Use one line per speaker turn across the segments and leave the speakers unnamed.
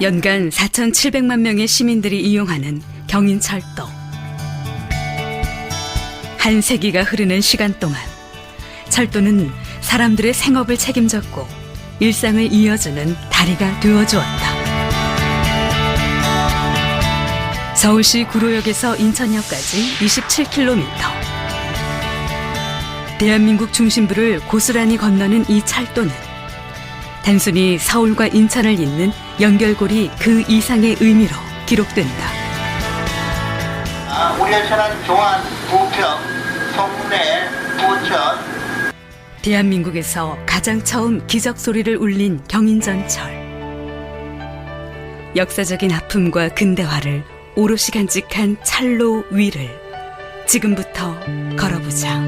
연간 4,700만 명의 시민들이 이용하는 경인철도. 한 세기가 흐르는 시간 동안 철도는 사람들의 생업을 책임졌고 일상을 이어주는 다리가 되어 주었다. 서울시 구로역에서 인천역까지 27km. 대한민국 중심부를 고스란히 건너는 이 철도는 단순히 서울과 인천을 잇는 연결고리 그 이상의 의미로 기록된다.
아, 우리 열차는 교환, 부평, 송내, 부천,
대한민국에서 가장 처음 기적 소리를 울린 경인전철. 역사적인 아픔과 근대화를 오롯이 간직한 찰로 위를 지금부터 걸어보자.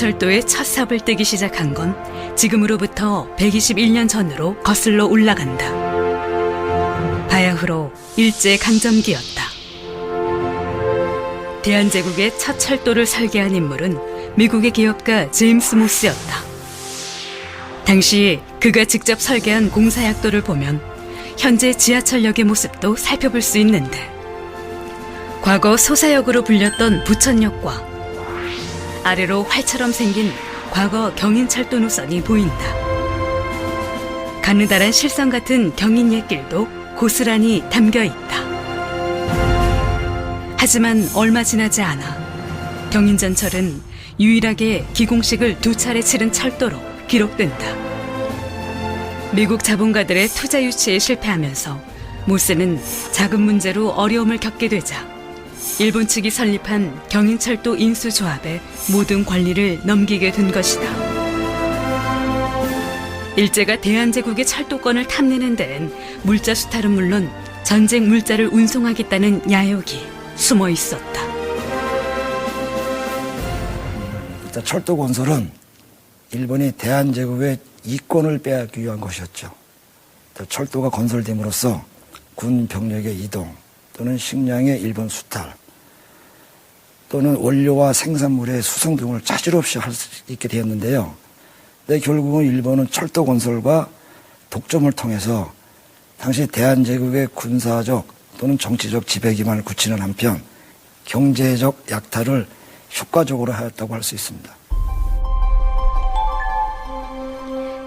철도의 첫 삽을 떼기 시작한 건 지금으로부터 121년 전으로 거슬러 올라간다. 바야흐로 일제 강점기였다. 대한제국의 첫 철도를 설계한 인물은 미국의 기업가 제임스 모스였다. 당시 그가 직접 설계한 공사약도를 보면 현재 지하철역의 모습도 살펴볼 수 있는데 과거 소사역으로 불렸던 부천역과 아래로 활처럼 생긴 과거 경인철도 노선이 보인다. 가느다란 실선 같은 경인 옛길도 고스란히 담겨 있다. 하지만 얼마 지나지 않아 경인전철은 유일하게 기공식을 두 차례 치른 철도로 기록된다. 미국 자본가들의 투자 유치에 실패하면서 모스는 자금 문제로 어려움을 겪게 되자 일본 측이 설립한 경인철도 인수조합에 모든 관리를 넘기게 된 것이다. 일제가 대한제국의 철도권을 탐내는 데엔 물자 수탈은 물론 전쟁 물자를 운송하겠다는 야욕이 숨어 있었다.
일단 철도 건설은 일본이 대한제국의 이권을 빼앗기 위한 것이었죠. 또 철도가 건설됨으로써 군 병력의 이동 또는 식량의 일본 수탈 또는 원료와 생산물의 수송 등을 차질 없이 할 수 있게 되었는데요. 근데 결국은 일본은 철도 건설과 독점을 통해서 당시 대한제국의 군사적 또는 정치적 지배 기반을 굳히는 한편 경제적 약탈을 효과적으로 하였다고 할 수 있습니다.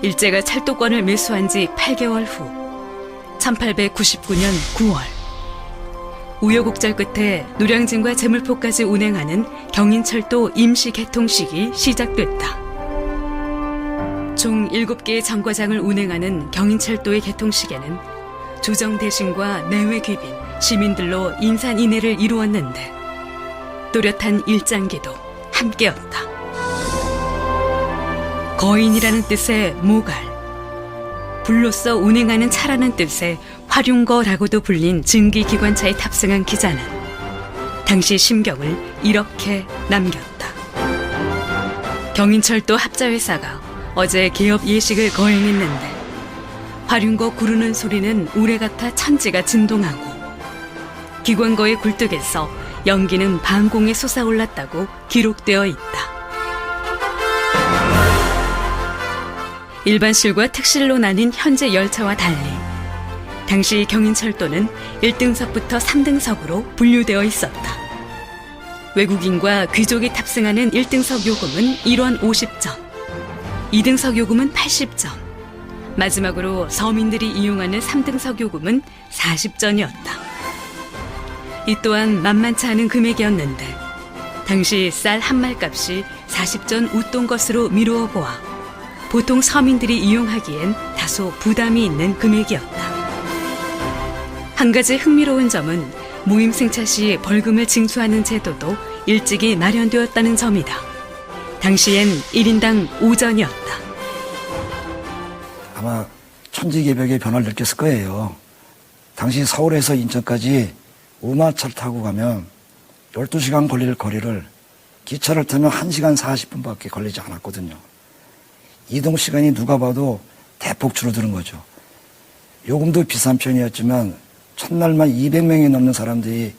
일제가 철도권을 매수한 지 8개월 후 1899년 9월 우여곡절 끝에 노량진과 제물포까지 운행하는 경인철도 임시 개통식이 시작됐다. 총 7개의 정거장을 운행하는 경인철도의 개통식에는 조정 대신과 내외 귀빈, 시민들로 인산인해를 이루었는데 또렷한 일장기도 함께였다. 거인이라는 뜻의 모갈, 불로서 운행하는 차라는 뜻의 활용거라고도 불린 증기기관차에 탑승한 기자는 당시 심경을 이렇게 남겼다. 경인철도 합자회사가 어제 개업 예식을 거행했는데 활용거 구르는 소리는 우레 같아 천지가 진동하고 기관거의 굴뚝에서 연기는 방공에 솟아올랐다고 기록되어 있다. 일반실과 특실로 나뉜 현재 열차와 달리 당시 경인철도는 1등석부터 3등석으로 분류되어 있었다. 외국인과 귀족이 탑승하는 1등석 요금은 1원 50전, 2등석 요금은 80전, 마지막으로 서민들이 이용하는 3등석 요금은 40전이었다. 이 또한 만만치 않은 금액이었는데 당시 쌀 한 말 값이 40전 웃돈 것으로 미루어 보아 보통 서민들이 이용하기엔 다소 부담이 있는 금액이었다. 한 가지 흥미로운 점은 무임승차 시 벌금을 징수하는 제도도 일찍이 마련되었다는 점이다. 당시엔 1인당 5전이었다.
아마 천지개벽의 변화를 느꼈을 거예요. 당시 서울에서 인천까지 우마차를 타고 가면 12시간 걸릴 거리를 기차를 타면 1시간 40분밖에 걸리지 않았거든요. 이동 시간이 누가 봐도 대폭 줄어드는 거죠. 요금도 비싼 편이었지만 첫날만 200명이 넘는 사람들이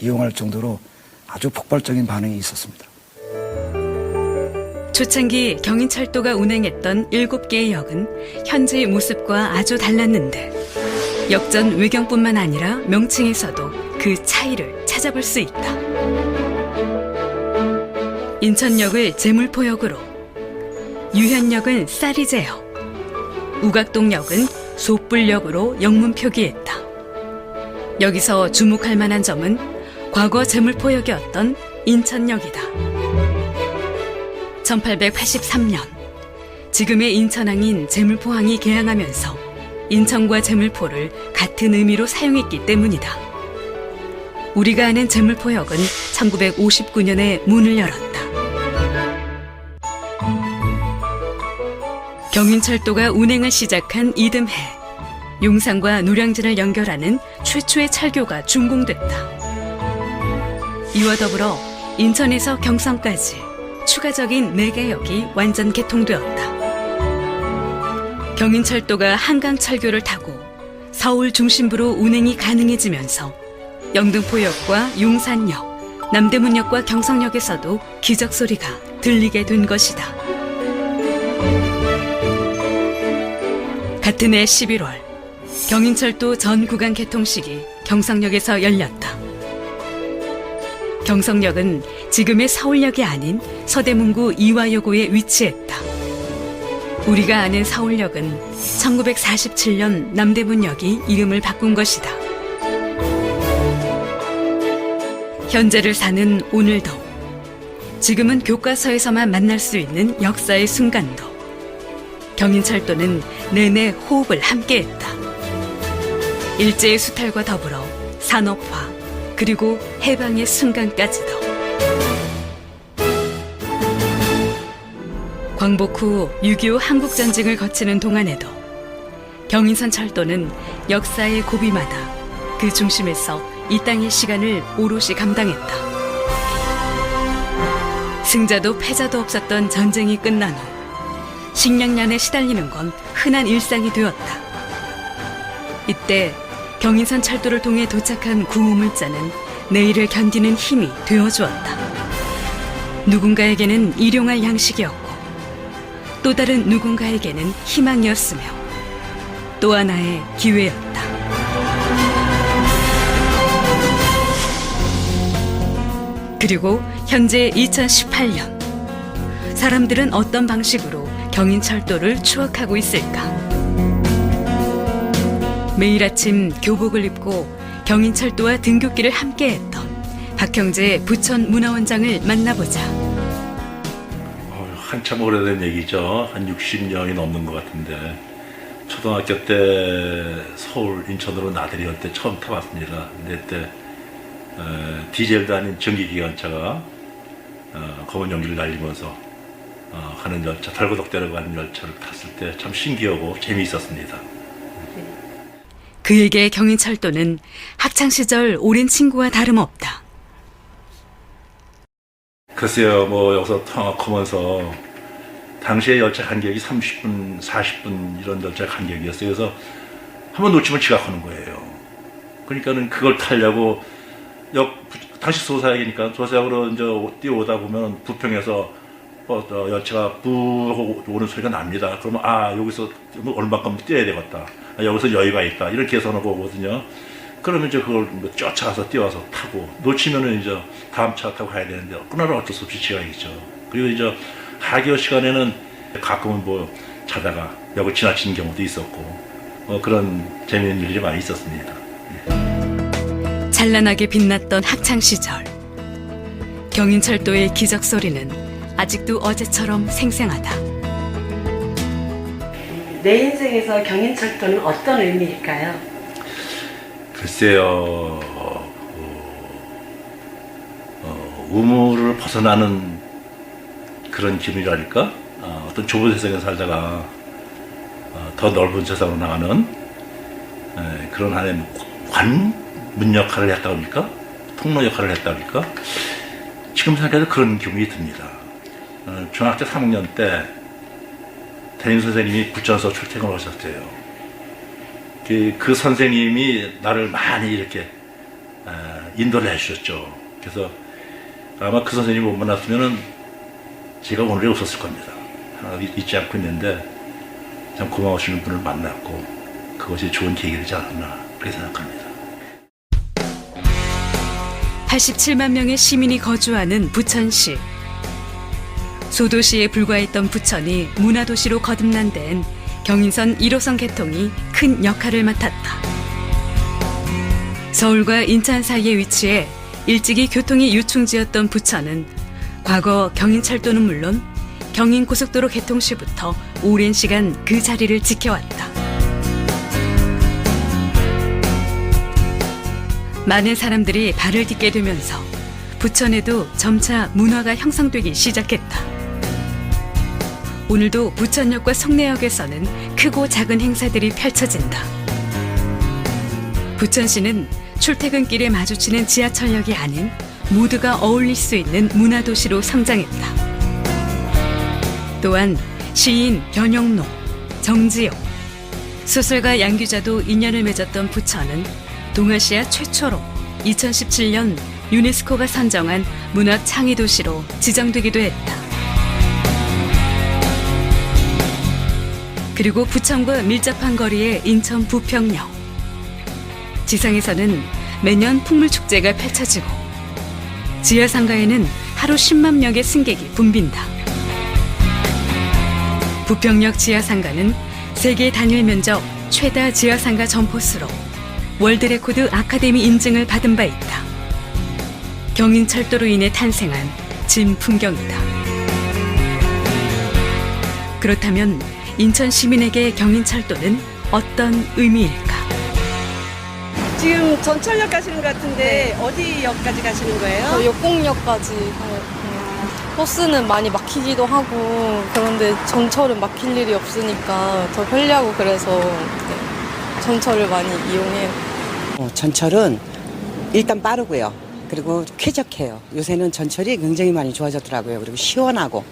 이용할 정도로 아주 폭발적인 반응이 있었습니다.
초창기 경인철도가 운행했던 7개의 역은 현재의 모습과 아주 달랐는데 역전 외경뿐만 아니라 명칭에서도 그 차이를 찾아볼 수 있다. 인천역을 제물포역으로 유현역은 쌀이제역 우각동역은 소뿔역으로 영문 표기했다. 여기서 주목할 만한 점은 과거 제물포역이었던 인천역이다. 1883년 지금의 인천항인 제물포항이 개항하면서 인천과 제물포를 같은 의미로 사용했기 때문이다. 우리가 아는 제물포역은 1959년에 문을 열었다. 경인철도가 운행을 시작한 이듬해 용산과 노량진을 연결하는 최초의 철교가 준공됐다. 이와 더불어 인천에서 경성까지 추가적인 4개 역이 완전 개통되었다. 경인철도가 한강철교를 타고 서울 중심부로 운행이 가능해지면서 영등포역과 용산역, 남대문역과 경성역에서도 기적 소리가 들리게 된 것이다. 같은 해 11월 경인철도 전 구간 개통식이 경성역에서 열렸다. 경성역은 지금의 서울역이 아닌 서대문구 이화여고에 위치했다. 우리가 아는 서울역은 1947년 남대문역이 이름을 바꾼 것이다. 현재를 사는 오늘도 지금은 교과서에서만 만날 수 있는 역사의 순간도 경인철도는 내내 호흡을 함께했다. 일제의 수탈과 더불어 산업화 그리고 해방의 순간까지도 광복 후 6.25 한국 전쟁을 거치는 동안에도 경인선 철도는 역사의 고비마다 그 중심에서 이 땅의 시간을 오롯이 감당했다. 승자도 패자도 없었던 전쟁이 끝난 후 식량난에 시달리는 건 흔한 일상이 되었다. 이때 경인선 철도를 통해 도착한 구호물자는 내일을 견디는 힘이 되어주었다. 누군가에게는 일용할 양식이었고 또 다른 누군가에게는 희망이었으며 또 하나의 기회였다. 그리고 현재 2018년 사람들은 어떤 방식으로 경인철도를 추억하고 있을까? 매일 아침 교복을 입고 경인철도와 등굣길을 함께했던 박형재 부천 문화원장을 만나보자.
어, 한참 오래된 얘기죠. 한 60년이 넘는 것 같은데 초등학교 때 서울 인천으로 나들이 올때 처음 타봤습니다. 그때 어, 디젤도 아닌 전기기관차가 어, 검은 연기를 날리면서 어, 가는 열차, 달고덕대로 가는 열차를 탔을 때 참 신기하고 재미있었습니다.
그에게 경인철도는 학창시절 오랜 친구와 다름없다.
글쎄요, 뭐 여기서 통학하면서 당시에 열차 간격이 30분, 40분 이런 열차 간격이었어요. 그래서 한번 놓치면 지각하는 거예요. 그러니까는 그걸 타려고 역 당시 소사역이니까 소사역으로 이제 뛰어오다 보면 부평에서 어, 어, 열차가 뿌 오는 소리가 납니다. 그러면 아 여기서 뭐 얼마큼 뛰어야 되겠다. 아, 여기서 여유가 있다. 이렇게 계산하고 오거든요. 그러면 이제 그걸 뭐 쫓아가서 뛰어와서 타고 놓치면은 이제 다음 차 타고 가야 되는데 그날은 어쩔 수 없이 지각이죠. 그리고 이제 하교 시간에는 가끔은 뭐 자다가 역을 지나치는 경우도 있었고 어, 그런 재미있는 일들이 많이 있었습니다.
찬란하게 빛났던 학창 시절. 경인철도의 기적 소리는 아직도 어제처럼 생생하다.
내 인생에서 경인철도는 어떤 의미일까요?
글쎄요, 어, 의무를 벗어나는 그런 기분이랄까? 어, 어떤 좁은 세상에 살다가 어, 더 넓은 세상으로 나가는 에, 그런 하나의 관문 역할을 했다 합니까? 통로 역할을 했다 합니까? 지금 생각해도 그런 기분이 듭니다. 어, 중학교 3학년 때 담임 선생님이 부천서 출퇴근을 하셨대요. 그, 그 선생님이 나를 많이 이렇게 어, 인도를 해주셨죠. 그래서 아마 그 선생님 못 만났으면은 제가 오늘에 없었을 겁니다. 하나 잊지 않고 있는데 참 고마우시는 분을 만났고 그것이 좋은 계기 되지 않았나 그렇게 생각합니다.
87만 명의 시민이 거주하는 부천시. 소도시에 불과했던 부천이 문화도시로 거듭난 데엔 경인선 1호선 개통이 큰 역할을 맡았다. 서울과 인천 사이에 위치해 일찍이 교통이 유충지였던 부천은 과거 경인철도는 물론 경인고속도로 개통 시부터 오랜 시간 그 자리를 지켜왔다. 많은 사람들이 발을 딛게 되면서 부천에도 점차 문화가 형성되기 시작했다. 오늘도 부천역과 성내역에서는 크고 작은 행사들이 펼쳐진다. 부천시는 출퇴근길에 마주치는 지하철역이 아닌 모두가 어울릴 수 있는 문화도시로 성장했다. 또한 시인 변영록, 정지용, 소설가 양규자도 인연을 맺었던 부천은 동아시아 최초로 2017년 유네스코가 선정한 문학 창의 도시로 지정되기도 했다. 그리고 부천과 밀접한 거리의 인천 부평역. 지상에서는 매년 풍물축제가 펼쳐지고 지하 상가에는 하루 10만 명의 승객이 붐빈다. 부평역 지하 상가는 세계 단일 면적 최다 지하 상가 점포수로 월드레코드 아카데미 인증을 받은 바 있다. 경인철도로 인해 탄생한 진 풍경이다. 그렇다면 인천 시민에게 경인철도는 어떤 의미일까?
지금 전철역 가시는 것 같은데 어디 역까지 가시는 거예요?
저 역곡역까지 가요. 버스는 많이 막히기도 하고 그런데 전철은 막힐 일이 없으니까 더 편리하고 그래서 네, 전철을 많이 이용해요.
어, 전철은 일단 빠르고요. 그리고 쾌적해요. 요새는 전철이 굉장히 많이 좋아졌더라고요. 그리고 시원하고.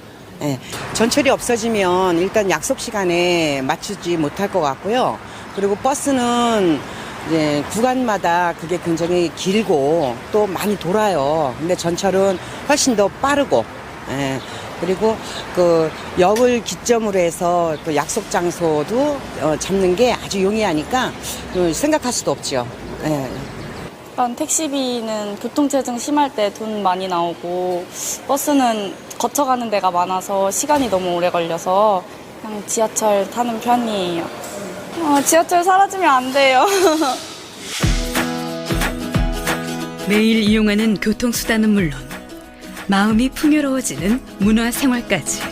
예. 전철이 없어지면 일단 약속 시간에 맞추지 못할 것 같고요. 그리고 버스는 이제 구간마다 그게 굉장히 길고 또 많이 돌아요. 근데 전철은 훨씬 더 빠르고, 예. 그리고 그 역을 기점으로 해서 그 약속 장소도 어, 잡는 게 아주 용이하니까 그 생각할 수도 없죠. 예.
택시비는 교통체증 심할 때 돈 많이 나오고 버스는 거쳐가는 데가 많아서 시간이 너무 오래 걸려서 그냥 지하철 타는 편이에요. 어, 지하철 사라지면 안 돼요.
매일 이용하는 교통수단은 물론 마음이 풍요로워지는 문화생활까지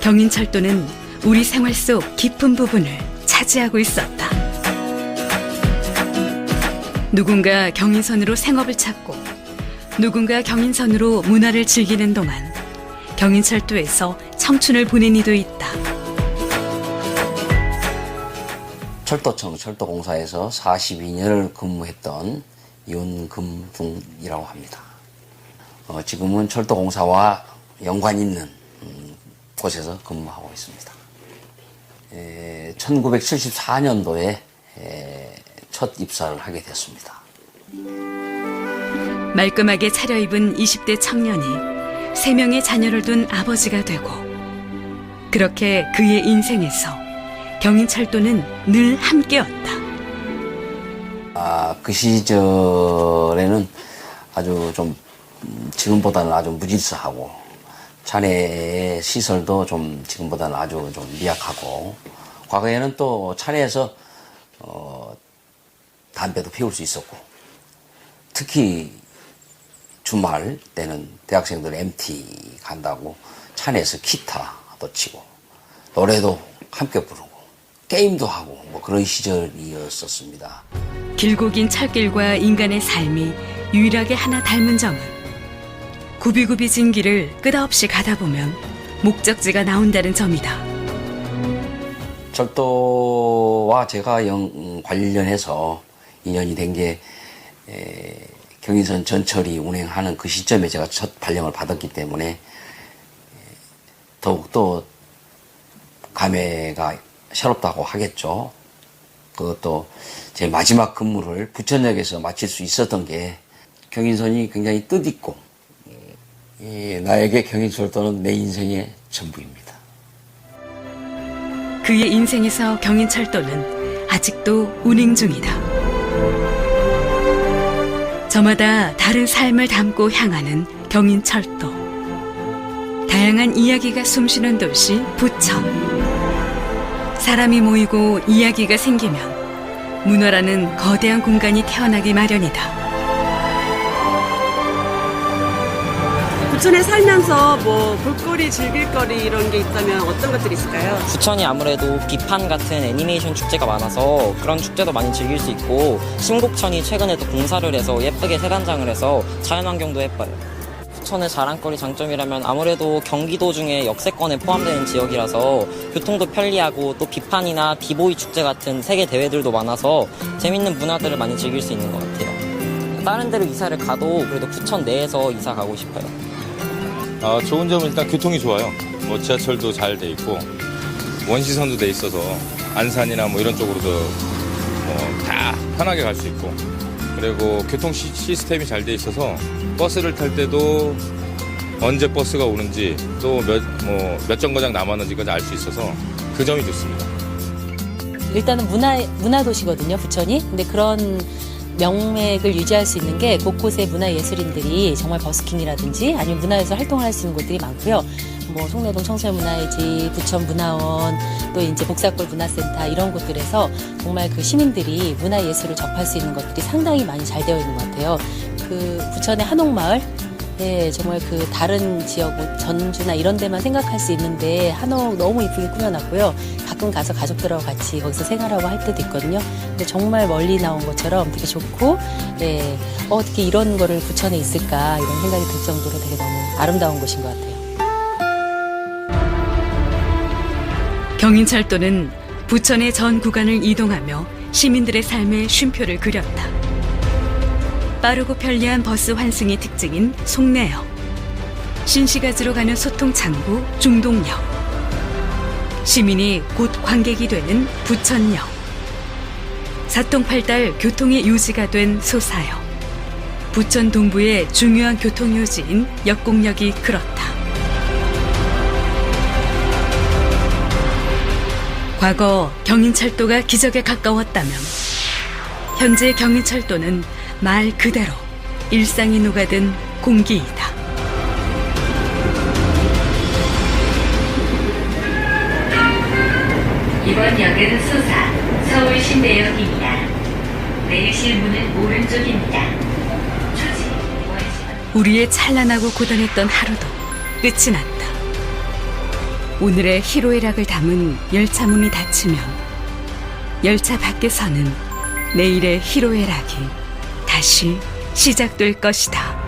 경인철도는 우리 생활 속 깊은 부분을 차지하고 있었다. 누군가 경인선으로 생업을 찾고 누군가 경인선으로 문화를 즐기는 동안 경인철도에서 청춘을 보낸 이도 있다.
철도청 철도공사에서 42년을 근무했던 윤금중이라고 합니다. 어, 지금은 철도공사와 연관 있는 음, 곳에서 근무하고 있습니다. 1974년도에 첫 입사를 하게 됐습니다.
말끔하게 차려입은 20대 청년이 세 명의 자녀를 둔 아버지가 되고 그렇게 그의 인생에서 경인철도는 늘 함께였다.
아, 그 시절에는 아주 좀 음, 지금보다는 아주 무질서하고 차내의 시설도 좀 지금보다는 아주 좀 미약하고 과거에는 또 차내에서 어, 담배도 피울 수 있었고 특히 주말 때는 대학생들 MT 간다고 차내에서 기타도 치고 노래도 함께 부르고 게임도 하고 뭐 그런 시절이었었습니다.
길고 긴 철길과 인간의 삶이 유일하게 하나 닮은 점은 구비구비 진 길을 끝없이 가다 보면 목적지가 나온다는 점이다.
철도와 제가 영 관련해서 인연이 된 게 경인선 전철이 운행하는 그 시점에 제가 첫 발령을 받았기 때문에 에, 더욱더 감회가 새롭다고 하겠죠. 그것도 제 마지막 근무를 부천역에서 마칠 수 있었던 게 경인선이 굉장히 뜻있고 이 나에게 경인철도는 내 인생의 전부입니다.
그의 인생에서 경인철도는 아직도 운행 중이다. 저마다 다른 삶을 담고 향하는 경인철도. 다양한 이야기가 숨쉬는 도시 부천. 사람이 모이고 이야기가 생기면 문화라는 거대한 공간이 태어나기 마련이다.
부천에 살면서 뭐 볼거리, 즐길거리 이런 게 있다면 어떤 것들이 있을까요?
부천이 아무래도 비판 같은 애니메이션 축제가 많아서 그런 축제도 많이 즐길 수 있고 신곡천이 최근에 또 공사를 해서 예쁘게 세단장을 해서 자연환경도 예뻐요. 부천의 자랑거리 장점이라면 아무래도 경기도 중에 역세권에 포함되는 지역이라서 교통도 편리하고 또 비판이나 비보이 축제 같은 세계 대회들도 많아서 재밌는 문화들을 많이 즐길 수 있는 것 같아요. 다른 데로 이사를 가도 그래도 부천 내에서 이사 가고 싶어요.
아, 좋은 점은 일단 교통이 좋아요. 뭐 지하철도 잘 돼 있고 원시선도 돼 있어서 안산이나 뭐 이런 쪽으로도 뭐다 편하게 갈 수 있고 그리고 교통 시, 시스템이 잘 돼 있어서 버스를 탈 때도 언제 버스가 오는지 또 몇 뭐몇 정거장 남았는지까지 알 수 있어서 그 점이 좋습니다.
일단은 문화 문화 도시거든요, 부천이. 근데 그런 명맥을 유지할 수 있는 게 곳곳에 문화 예술인들이 정말 버스킹이라든지 아니면 문화에서 활동을 할 수 있는 곳들이 많고요. 뭐 송내동 청소년문화의 집, 부천 문화원, 또 이제 복사골 문화센터 이런 곳들에서 정말 그 시민들이 문화 예술을 접할 수 있는 것들이 상당히 많이 잘 되어 있는 것 같아요. 그 부천의 한옥마을 예, 정말 그 다른 지역, 뭐 전주나 이런 데만 생각할 수 있는데 한옥 너무 이쁘게 꾸며놨고요. 가끔 가서 가족들하고 같이 거기서 생활하고 할 때도 있거든요. 근데 정말 멀리 나온 것처럼 되게 좋고, 예, 어, 어떻게 이런 거를 부천에 있을까 이런 생각이 들 정도로 되게 너무 아름다운 곳인 것 같아요.
경인철도는 부천의 전 구간을 이동하며 시민들의 삶의 쉼표를 그렸다. 빠르고 편리한 버스 환승이 특징인 송내역, 신시가지로 가는 소통 창구 중동역, 시민이 곧 관객이 되는 부천역, 사통팔달 교통의 유지가 된 소사역, 부천 동부의 중요한 교통요지인 역곡역이 그렇다. 과거 경인철도가 기적에 가까웠다면 현재 경인철도는 말 그대로 일상이 녹아든 공기이다.
이번 역은 수사 서울시내역입니다. 내리실 문은 오른쪽입니다. 초지
우리의 찬란하고 고단했던 하루도 끝이 났다. 오늘의 희로애락을 담은 열차 문이 닫히면 열차 밖에서는 내일의 희로애락이 다시 시작될 것이다.